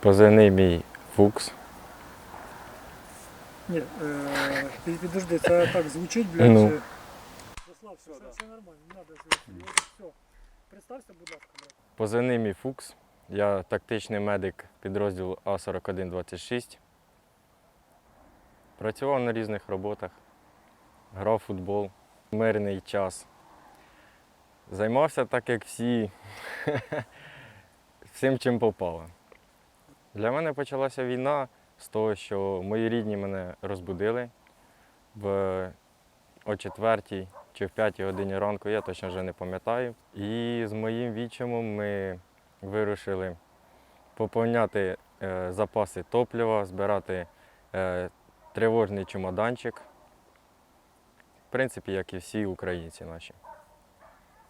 Позивний мій Фукс. Ні, е, підожди, це так звучить, блядь. Ну. е, Розслабся, все, все нормально, не треба все. Представся, будь ласка, блядь. Позивний мій Фукс. Я тактичний медик підрозділу А4126. Працював на різних роботах, грав в футбол, мирний час. Займався так, як всі, всім, чим попало. Для мене почалася війна з того, що мої рідні мене розбудили в о 4 чи в 5 годині ранку, я точно вже не пам'ятаю. І з моїм відчимом ми вирушили поповняти е, запаси топлива, збирати е, тривожний чемоданчик. В принципі, як і всі українці наші.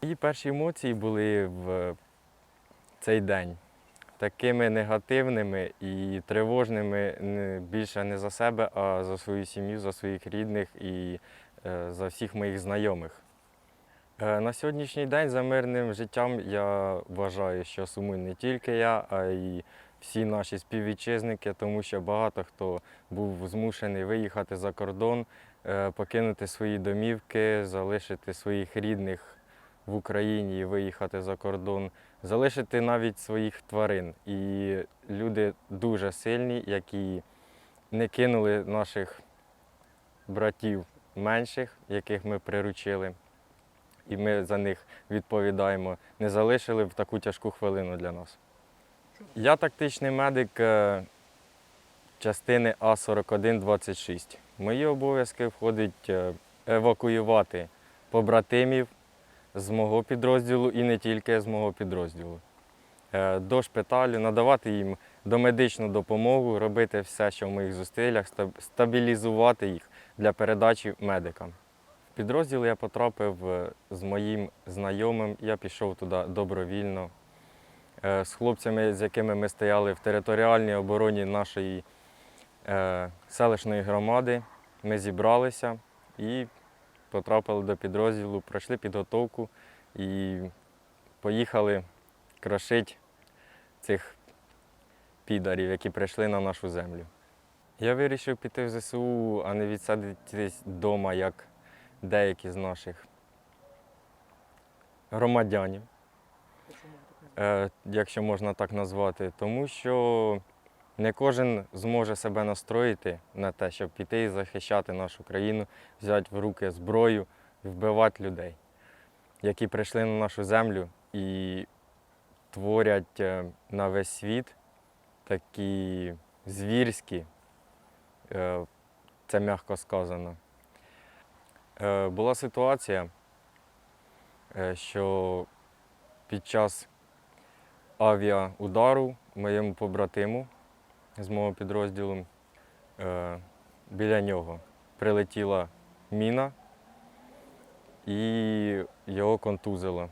Її перші емоції були в цей день такими негативними і тривожними більше не за себе, а за свою сім'ю, за своїх рідних і е, за всіх моїх знайомих. Е, На сьогоднішній день за мирним життям я вважаю, що сумую не тільки я, а й всі наші співвітчизники, тому що багато хто був змушений виїхати за кордон, е, покинути свої домівки, залишити своїх рідних в Україні і виїхати за кордон, залишити навіть своїх тварин. І люди дуже сильні, які не кинули наших братів менших, яких ми приручили і ми за них відповідаємо, не залишили в таку тяжку хвилину для нас. Я тактичний медик е, частини А4126. В мої обов'язки входить е, евакуювати побратимів з мого підрозділу і не тільки з мого підрозділу. Е, До шпиталю, надавати їм домедичну допомогу, робити все, що в моїх зусиллях, стабілізувати їх для передачі медикам. В підрозділ я потрапив е, з моїм знайомим. Я пішов туди добровільно. Е, З хлопцями, з якими ми стояли в територіальній обороні нашої селищної громади, ми зібралися і потрапили до підрозділу, пройшли підготовку і поїхали крошити цих підарів, які прийшли на нашу землю. Я вирішив піти в ЗСУ, а не відсадитись вдома, як деякі з наших громадянів, якщо можна так назвати. е, тому що не кожен зможе себе настроїти на те, щоб піти і захищати нашу країну, взяти в руки зброю вбивати людей, які прийшли на нашу землю і творять е, на весь світ такі звірські, е, це м'яко сказано. Е, Була ситуація, що під час авіаудару моєму побратиму з мого підрозділу е, біля нього прилетіла міна і його контузило.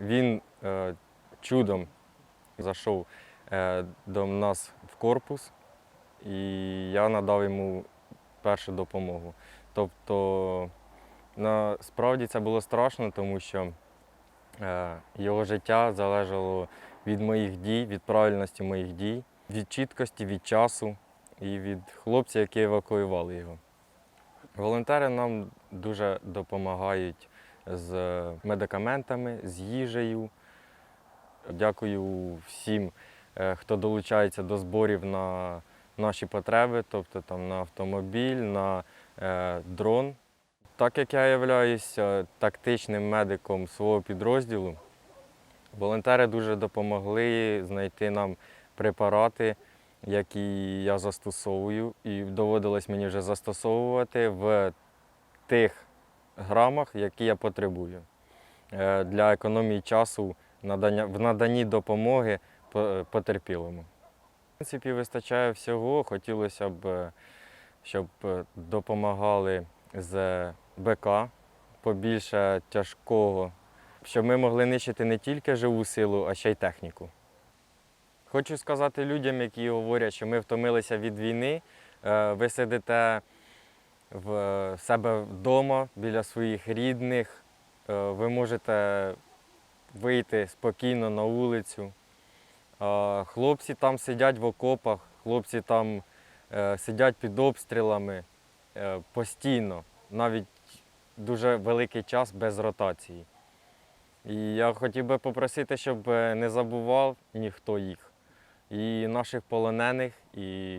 Він е, чудом зайшов е, до нас в корпус, і я надав йому першу допомогу. Тобто, насправді це було страшно, тому що е, його життя залежало від моїх дій, від правильності моїх дій, від чіткості, від часу і від хлопців, які евакуювали його. Волонтери нам дуже допомагають з медикаментами, з їжею. Дякую всім, е, хто долучається до зборів на наші потреби, тобто там на автомобіль, на е, дрон. Так як я являюся тактичним медиком свого підрозділу, волонтери дуже допомогли знайти нам препарати, які я застосовую, і доводилось мені вже застосовувати в тих грамах, які я потребую. Е, Для економії часу в наданні допомоги потерпілому. В принципі, вистачає всього. Хотілося б, е, щоб е, допомагали з БК, побільше тяжкого, щоб ми могли нищити не тільки живу силу, а ще й техніку. Хочу сказати людям, які говорять, що ми втомилися від війни, е, ви сидите в е, себе вдома біля своїх рідних, е, ви можете вийти спокійно на вулицю, хлопці там сидять в окопах, хлопці там е, сидять під обстрілами е, постійно, навіть дуже великий час без ротації. І я хотів би попросити, щоб е, не забував ніхто їх. І наших полонених, і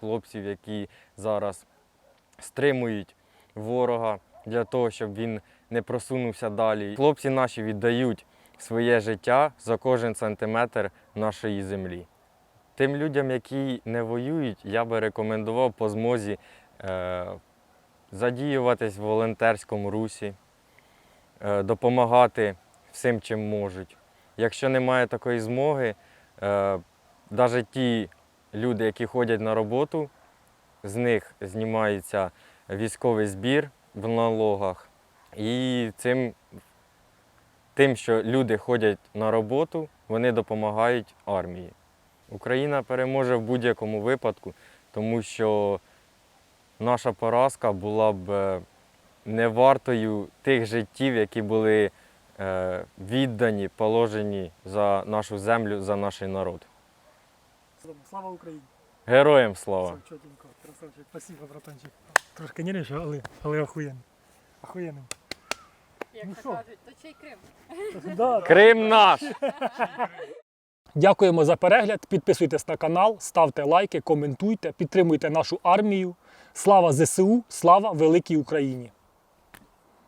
хлопців, які зараз стримують ворога для того, щоб він не просунувся далі. Хлопці наші віддають своє життя за кожен сантиметр нашої землі. Тим людям, які не воюють, я би рекомендував по змозі е, задіюватись в волонтерському русі, е, допомагати всім, чим можуть. Якщо немає такої змоги, е, навіть ті люди, які ходять на роботу, з них знімається військовий збір в налогах. І цим, тим, що люди ходять на роботу, вони допомагають армії. Україна переможе в будь-якому випадку, тому що наша поразка була б е, не вартою тих життів, які були е, віддані, положені за нашу землю, за наш народ. Слава Україні! Героям слава! Все чотенько, красавчик. Спасибо, братанчик. Трошки нервничав, але, але охуєнно. Охуєнно. Як Ну то кажуть, то чий Крим? Да, Крим наш! Дякуємо за перегляд. Підписуйтесь на канал, ставте лайки, коментуйте, підтримуйте нашу армію. Слава ЗСУ, слава великій Україні!